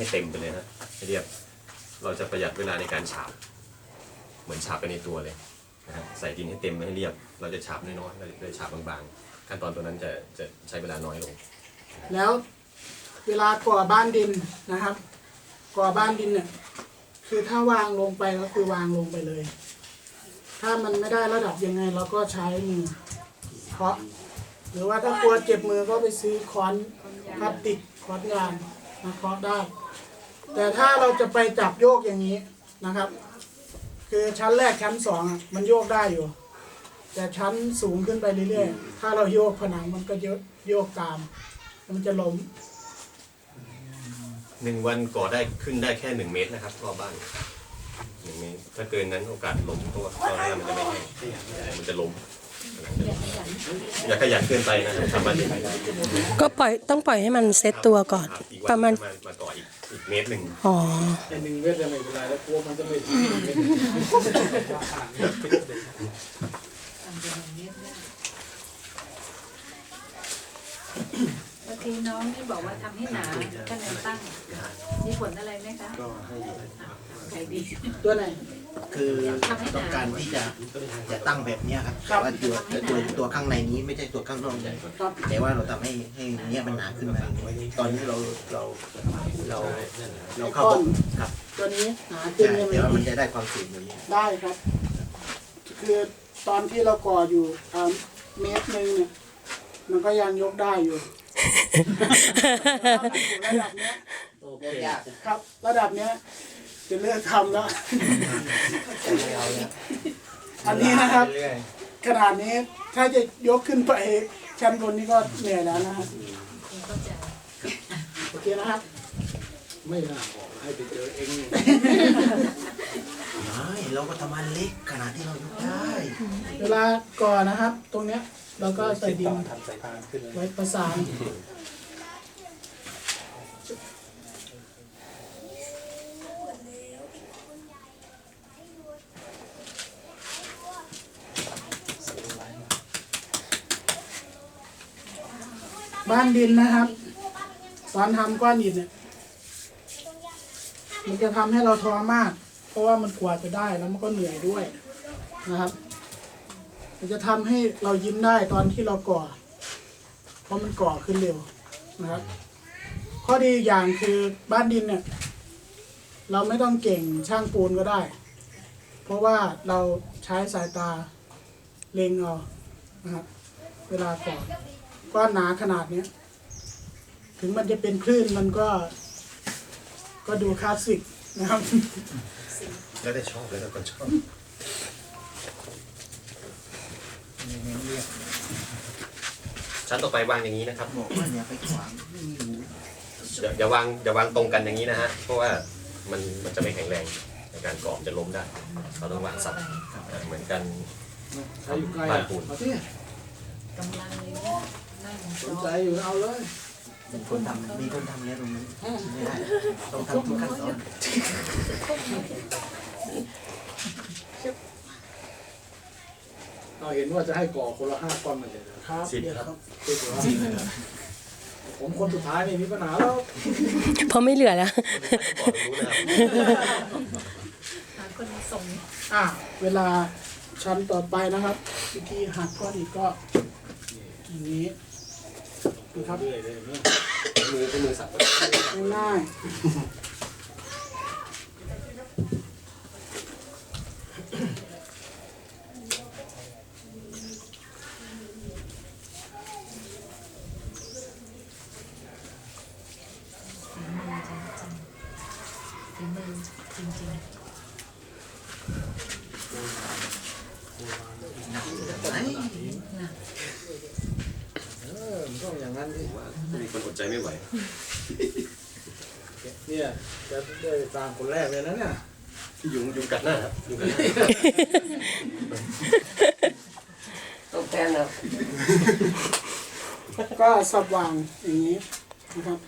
ให้เต็มไปเลยนะให้เรียบ เราจะประหยัดเวลาในการฉาบ เหมือนฉาบไปในตัวเลยนะฮะใส่ดินให้เต็มให้เรียบ เราจะฉาบน้อยๆเราจะฉาบบางๆ ขั้นตอนตัวนั้นจะจะใช้เวลาน้อยลง แล้วเวลาก่อบ้านดินนะครับ ก่อบ้านดินเนี่ยคือถ้าวางลงไปก็คือวางลงไปเลย ถ้ามันไม่ได้ระดับยังไงเราก็ใช้มือเคาะหรือว่าถ้ากลัวเจ็บมือก็ไปซื้อค้อนพลาสติกค้อนยาง มาเคาะได้ แต่ถ้าเราจะไปจับโยกอย่างนี้นะครับ คือชั้นแรกชั้นสองมันโยกได้อยู่ แต่ชั้นสูงขึ้นไปเรื่อยๆ ถ้าเราโยกผนังมันก็โยกโยกตาม มันจะล้มหนึ่งวันก่อได้ขึ้นได้แค่หนึ่งเมตรนะครับรอบบ้านหนึ่งเมตรถ้าเกินนั้นโอกาสล้มเพราะว่าตอนนั้นมันจะไม่แห้งมันจะล้ม อย่าขยันเกินไปนะครับทำมันก็ปล่อยต้องปล่อยให้มันเซ็ตตัวก่อน อีกปวัระนมาณมามาต่ออีกอีกเมตรหนึ่งอ๋อแค่หนึ่งเมตรจะไม่เป็นไรแล้วกลัวมันจะไม่ถึงหนึ่งเมตรเมื่อกี้น้องนี่บอกว่าทำให้หนาถ้าแนวตั้ง มีผลอะไรไหมคะก็ให้ขายดี ตัวไหน คือต้องการที่จะจะตั้งแบบเนี้ยครับแต่ว่าตัวตัวตัวข้างในนี้ไม่ใช่ตัวข้างนอกครับแต่ว่าเราทำให้ให้เนี้ยมันหนาขึ้นมาตอนนี้เราเราเราเราเข้าบล็อกครับตัวนี้หนาขึ้นใช่ใช่ไหมแต่ว่ามันจะได้ความสูงอย่างนี้ได้ครับ คือตอนที่เราก่ออยู่อ่าเมตรหนึ่งเนี่ยมันก็ยังยกได้อยู่ ระดับเนี้ยครับ ระดับเนี้ย จะเลิกทำแล้ว อันนี้นะครับขนาดนี้ถ้าจะยกขึ้นไปชั้นบนนี่ก็เหนื่อยแล้วนะครับเข้าใจโอเคนะครับ ไม่น่าบอกให้ไปเจอเองไม่เราก็ทำอันเล็กขนาดที่เรายกได้เวลาก่อนะครับ ตรงเนี้ยเราก็ใส่ดินทำสายพานขึ้นเลยไว้ประสาน บ้านดินนะครับ ตอนทำก้อนอิฐเนี่ย มันจะทำให้เราท้อมาก เพราะว่ามันกว่าจะได้แล้วมันก็เหนื่อยด้วยนะครับ มันจะทำให้เรายิ้มได้ตอนที่เราก่อ เพราะมันก่อขึ้นเร็วนะครับ ข้อดีอย่างคือบ้านดินเนี่ย เราไม่ต้องเก่งช่างปูนก็ได้ เพราะว่าเราใช้สายตาเล็งเอานะครับ เวลาก่อ ก้อนหนาขนาดเนี้ย ถึงมันจะเป็นคลื่นมันก็ ก็ดูคลาสสิกนะครับ แล้วได้ชอบแล้วก็ชอบชั้นต่อไปวางอย่างนี้นะครับบอกว่าอย่าไปขวางไม่มีรูอย่าอย่าวางอย่าวางตรงกันอย่างนี้นะฮะเพราะว่ามันมันจะไม่แข็งแรงในการก่อมนจะล้มได้เราต้องวางสับเหมือนกันใครอยู่ใกล้บ้านอะปูนมาที่กำลังเลย นะนั่งสซ้นอใจมอยู่เอาเลย มีคนทำมีคนทำแล้วตรงนั้นไม่ได้ต้องทำทุกขั้นตอนเราเห็นว่าจะให้ก่อคนละห้าก้อนเหมือนเดิมครับสิบเดี๋ยวครับครับติดหัวผมคนสุดท้ายนี่มีปัญหาแล้วเพราะไม่เหลือแล้วก่อนรู้นะครับหาคนมาส่งอะเวลาชั้นต่อไปนะครับวิธีหักก้อนอิฐก็อย่างนี้ดู ครับเรื่อยเลยเนี่ยมือเป็นมือสับง่ายๆ ฝีมือจริง ไหน เออมันต้องอย่างนั้นดิ มีคนอด ใจไม่ไหว เนี่ยจะได้ตามคนแรกเลยนะเนี่ยยุงยุงกัดหน้าครับยุงกัดหน้าต้องแทนนะก็สับวางอย่างนี้นะครับ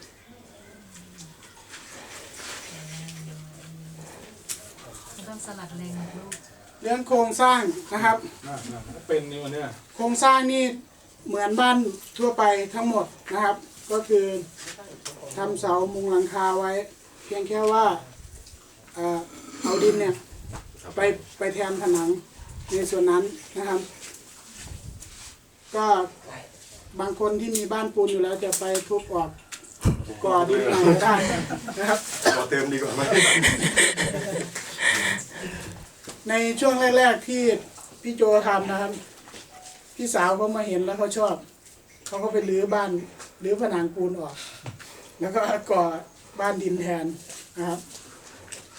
ๆต้องสลัดแรงลูกเรื่องโครงสร้างนะครับน่ะน่ะเป็นนี่วันเนี้ยโครงสร้างนี่เหมือนบ้านทั่วไปทั้งหมดนะครับ ก็คือทำเสามุงหลังคาไว้ เพียงแค่ว่าเอ่อเอาดินเนี่ยไปไปแทนผนังในส่วนนั้นนะครับ ก็บางคนที่มีบ้านปูนอยู่แล้วจะไปทุบออกก่อดินใหม่ได้นะครับ ขอเติมดีกว่าไหมในช่วงแรก ๆ ที่พี่โจทำนะครับ พี่สาวเขามาเห็นแล้วเขาชอบ เขาก็ไปรื้อบ้าน รื้อผนังปูนออก แล้วก็ก่อบ้านดินแทนนะครับ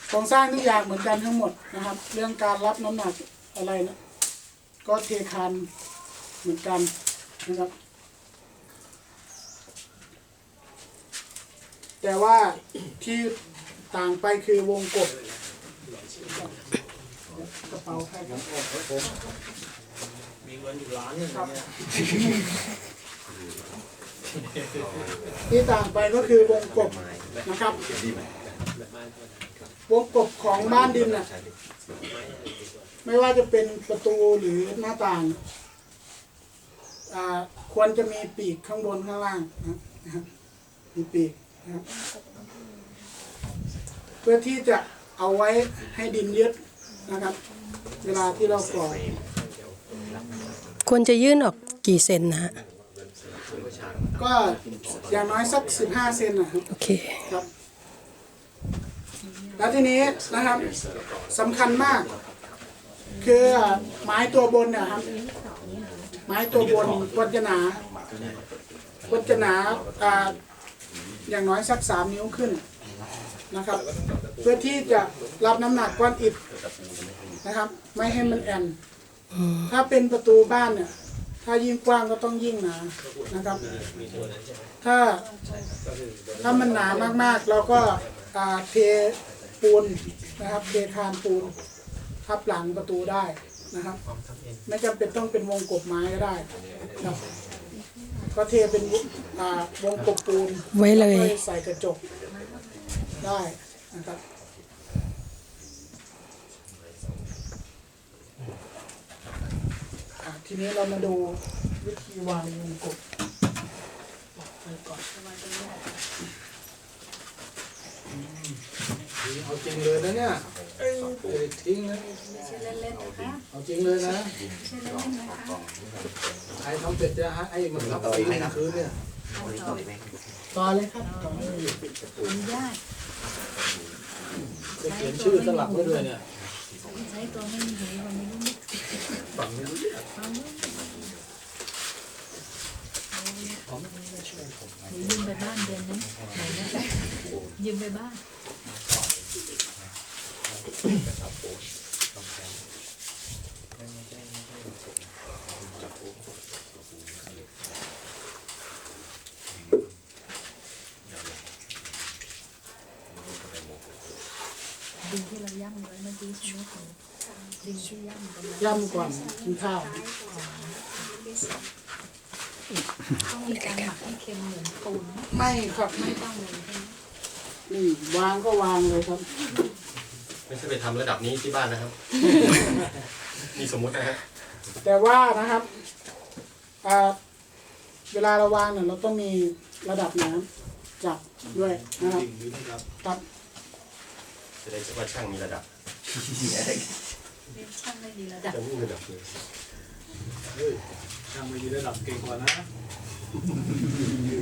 โครงสร้างทุกอย่างเหมือนกันทั้งหมดนะครับ เรื่องการรับน้ำหนักอะไรนะก็เทคานเหมือนกันนะครับ แต่ว่าที่ต่างไปคือวงกบกระเป๋าใครครับมีเงินอยู่ล้านหนึงเนี่ย ที่ต่างไปก็คือวงกบนะครับ วงกบของบ้านดินน่ะ ไม่ว่าจะเป็นประตูหรือหน้าต่างอ่าควรจะมีปีกข้างบนข้างล่างนะครับมีปีกนะครับเพื่อที่จะเอาไว้ให้ดินยึดนะครับ เวลาที่เราก่อยควรจะยื่นออกกี่เซนนะฮะ ก็อย่างน้อยสัก15เซนนะครับโอเคครับแล้วทีนี้นะครับสำคัญมาก คือไม้ตัวบนเนี่ยครับ ไม้ตัวบนควรจะหนาควรจะหนาอ่าอย่างน้อยสักสามนิ้วขึ้นนะครับ เพื่อที่จะรับน้ำหนักก้อนอิฐนะครับ ไม่ให้มันแอนถ้าเป็นประตูบ้านเนี่ย ถ้ายิ่งกว้างก็ต้องยิ่งหนานะครับ ถ้าถ้ามันหนามากๆ เราก็อ่าเทปูนนะครับเทคานปูนทับหลังประตูได้นะครับ ไม่จำเป็นต้องเป็นวงกบไม้ก็ได้ครับก็เทเป็นวอ่าวงกบปูนไว้เลยก็ใส่กระจกได้นะครับอะ ทีนี้เรามาดูวิธีวางวงกบไปก่อนเอาจริงเลยนะเนี่ยเอ้ยเอ้ยทิ้งนะไม่ใช่เล่นๆนะคะเอาจริงเลยนะไม่ใช่เล่นๆนะคะใครทำเสร็จจะให้ไอ้มันรับฟรีหนึ่งคืนเนี่ยเอาต่อต่อเลยครับต่อเลยอนุญาตจะเขียนชื่อสลักไว้ด้วยเนี่ยใช้ตัวไม่มีหูมันไฝังไม่รู้เรื่องยืมไปบ้านเดือนนึงไหนนะยืมไปบ้านดินที่เราย่ำไว้เมื่อกี้ใช่ไหมคะ ย่ำกันไว้ย่ำก่อนกินข้าวต้องมีการหมักให้เค็มเหมือนปูนไหมไม่ครับไม่ต้องเลยใช่ไหมนี่วางก็วางเลยครับ ไม่ใช่ไปทำระดับนี้ที่บ้านนะครับ นี่สมมุตินะฮะแต่ว่านะครับอ่าเวลาเราวางเนี่ยเราต้องมีระดับน้ำจับด้วยนะครับจริงหรือไม่ครับครับ จะได้ว่าช่างมีระดับ เป็นช่างไม่ดีระดับจะมีระดับเลยเฮ้ยช่างไม่ดีระดับเก่งกว่านะ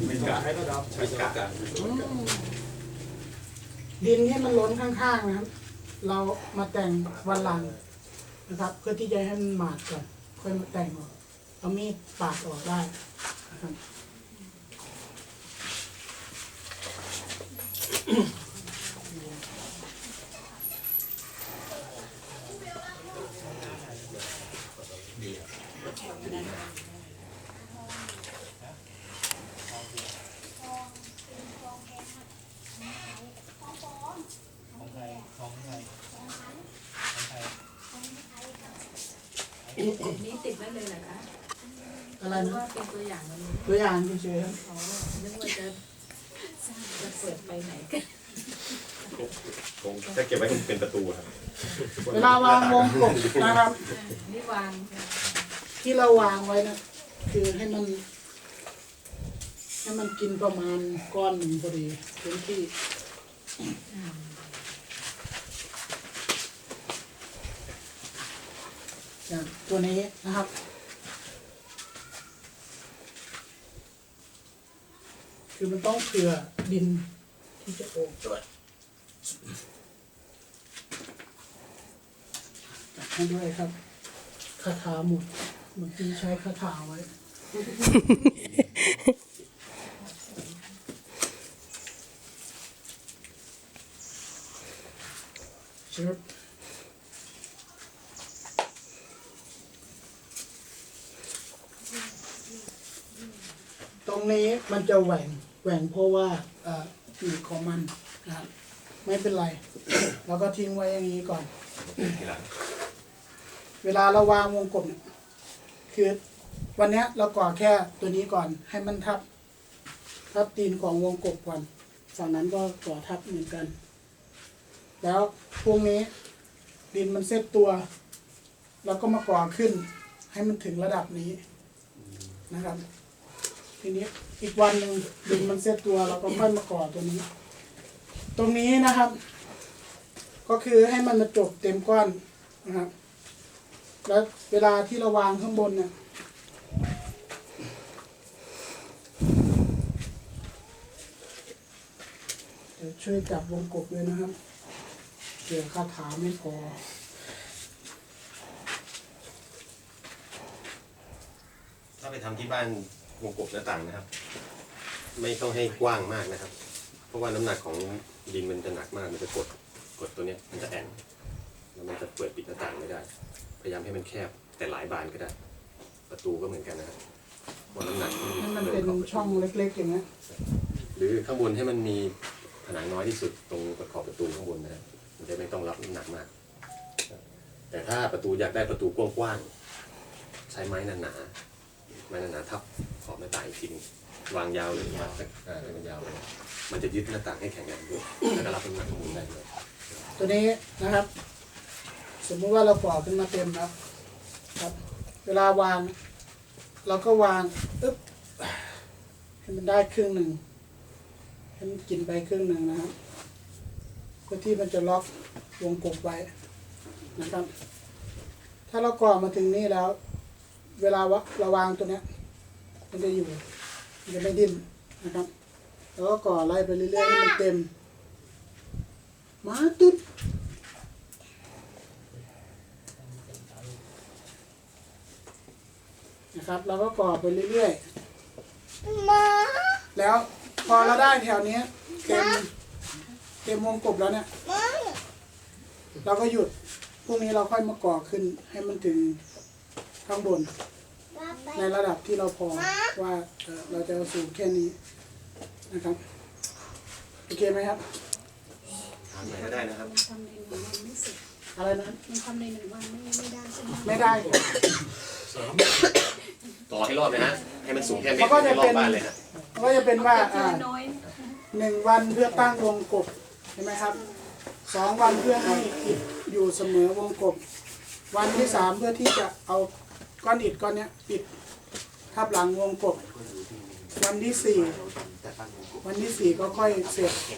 ไม่กล้าให้ระดับใช้กาดินที่มันล้นข้างๆนะครับ เรามาแต่งวันหลังนะครับ เพื่อที่จะให้มันหมาดก่อนค่อยมาแต่งออกเอามีดปาดออกได้นะครับ นี้ติดไว้เลยเหรอคะอะไรหรือนะว่าเป็นตัวอย่างวันนี้ตัวอย่างเฉยๆครับอ๋อนึกว่าจะจะเปิดไปไหนกันคงถ้าเก็บไว้คงเป็นประตูครับเวลาวางวงกบนะครับ นี่วาง ที่เราวางไว้นะคือให้มัน ให้มันกินประมาณก้อนหนึ่งพอดีพื้นที่ อย่างตัวนี้นะครับ คือมันต้องเผื่อดินที่จะโอบด้วยจัดให้ด้วยครับคาถาหมุดเมื่อกี้ใช้คาถาไว้ ชึบตรงนี้มัน จะแหว่งแหว่งเพราะว่าอ่อปีกของมันนะครับไม่เป็นไรเราก็ทิ้งไว้อย่างนี้ก่อน เวลาเราวางวงกลมเนี่ยคือวันนี้เราก่อแค่ตัวนี้ก่อนให้มันทับ ทับตีนของวงกบก่อนฝั่งนั้นก็ก่อทับเหมือนกัน แล้วพรุ่งนี้ดินมันเซตตัวเราก็มาก่อขึ้น ให้มันถึงระดับนี้นะครับ ทีนี้อีกวันหนึ่งดินมันเซตตัวเราก็ค่อยมาก่อตัวนี้ ตรงนี้นะครับ ก็คือให้มันมาจบเต็มก้อนนะครับ แล้วเวลาที่เราวางข้างบนเนี่ยเดี๋ยวช่วยจับวงกบเลยนะครับเดี๋ยวคาถาไม่พอถ้าไปทำที่บ้าน วงกบหน้าต่างนะครับ ไม่ต้องให้กว้างมากนะครับ เพราะว่าน้ำหนักของดินมันจะหนักมาก มันจะกดกดตัวเนี้ยมันจะแอนแล้วมันจะเปิดปิดหน้าต่างไม่ได้ พยายามให้มันแคบแต่หลายบานก็ได้ ประตูก็เหมือนกันนะครับเพราะน้ำหนักให้มันเป็นช่องเล็กๆอย่างเงี้ยหรือข้างบนให้มันมีผนังน้อยที่สุดตรงขอบประตูข้างบนนะครับมันจะไม่ต้องรับน้ำหนักมาก แต่ถ้าประตูอยากได้ประตูกว้างๆใช้ไม้หนาๆไม้หนาๆทับ ขอบหน้าต่างอีกทีหนึงวางยาวเลยมาสักอ่าให้มันยาวเลยมันจะยึดหน้าต่างให้แข็งแรงด้วยแล้วก็รับน้ำหนักข้างบนได้ด้วยตัวนี้นะครับ สมมุติว่าเราก่อขึ้นมาเต็มแล้วครับ เวลาวาง เราก็วางอึ๊บให้มันได้ครึ่งหนึ่งให้มันกินไปครึ่งหนึ่งนะครับเพื่อที่มันจะล็อกวงกบไว้นะครับ ถ้าเราก่อมาถึงนี่แล้ว เวลาวะเราวางตัวเนี้ย มันจะอยู่มันจะไม่ดิ้นนะครับ แล้วก็ก่อไล่ไปเรื่อยๆให้มันเต็ม มาตุ๊ดนะครับเราก็ก่อไปเรื่อยๆแล้วพอเราได้แถวเนี้ยเต็มเต็มวงกบแล้วเนี่ย เราก็หยุดพรุ่งนี้เราค่อยมาก่อขึ้นให้มันถึงข้างบน ในระดับที่เราพอว่าเอ่อเราจะเอาสูงแค่นี้นะครับโอเคไหมครับทำไหนก็ได้นะครับทำในหนึ่งวันไม่เสร็จอะไรนะมันทำในหนึ่งวันไม่ไม่ได้ใช่ไหมไม่ได้ต่อให้รอบเลยฮะให้มันสูงแค่เมตมันรก็จะให้รอเป็บนบ้านเลยฮะก็จะเป็นว่าเจอ่าอน้อยหนึ่งวันเพื่อตั้งวงกบใช่ไหมครับสองวันเพื่อให้อิฐอยู่เสมอวงกบ วันที่สามเพื่อที่จะเอา ก้อนอิดก้อนเนี้ยปิดทับหลังวงกบวันที่สี่วันที่สี่ก็ค่อยเสร็จ